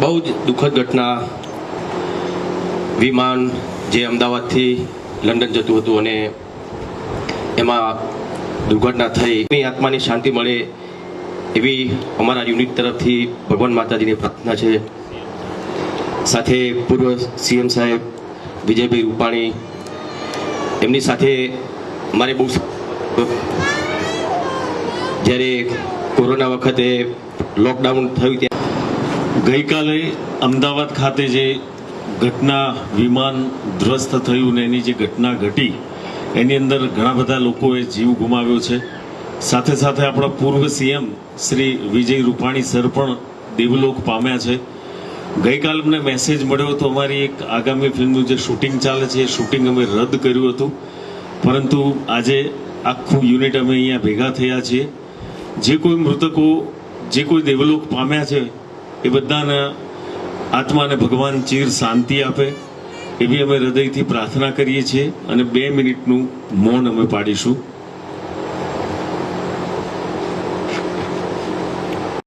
બહુ જ દુઃખદ ઘટના. વિમાન જે અમદાવાદથી લંડન જતું હતું અને એમાં દુર્ઘટના થઈ. એની આત્માની શાંતિ મળે એવી અમારા યુનિટ તરફથી ભગવાન માતાજીની પ્રાર્થના છે. સાથે પૂર્વ સીએમ સાહેબ વિજયભાઈ રૂપાણી, એમની સાથે મારે બહુ જ્યારે કોરોના વખતે લોકડાઉન થયું ત્યાં ગઈકાલે અમદાવાદ ખાતે જે ઘટના વિમાન ધ્વસ્ત થયું ને એની જે ઘટના ઘટી, એની અંદર ઘણા બધા લોકોએ જીવ ગુમાવ્યો છે. સાથે સાથે આપણા પૂર્વ સીએમ શ્રી વિજય રૂપાણી સર પણ દેવલોક પામ્યા છે. ગઈકાલે અમને મેસેજ મળ્યો હતો અમારી એક આગામી ફિલ્મનું જે શૂટિંગ ચાલે છે, એ શૂટિંગ અમે રદ કર્યું હતું. પરંતુ આજે આખું યુનિટ અમે અહીંયા ભેગા થયા છીએ. જે કોઈ મૃતકો, જે કોઈ દેવલોક પામ્યા છે એ બધાના આત્માને ભગવાન ચીર શાંતિ આપે, એવી અમે હૃદયથી પ્રાર્થના કરીએ છીએ અને બે મિનિટનું મૌન અમે પાડીશું.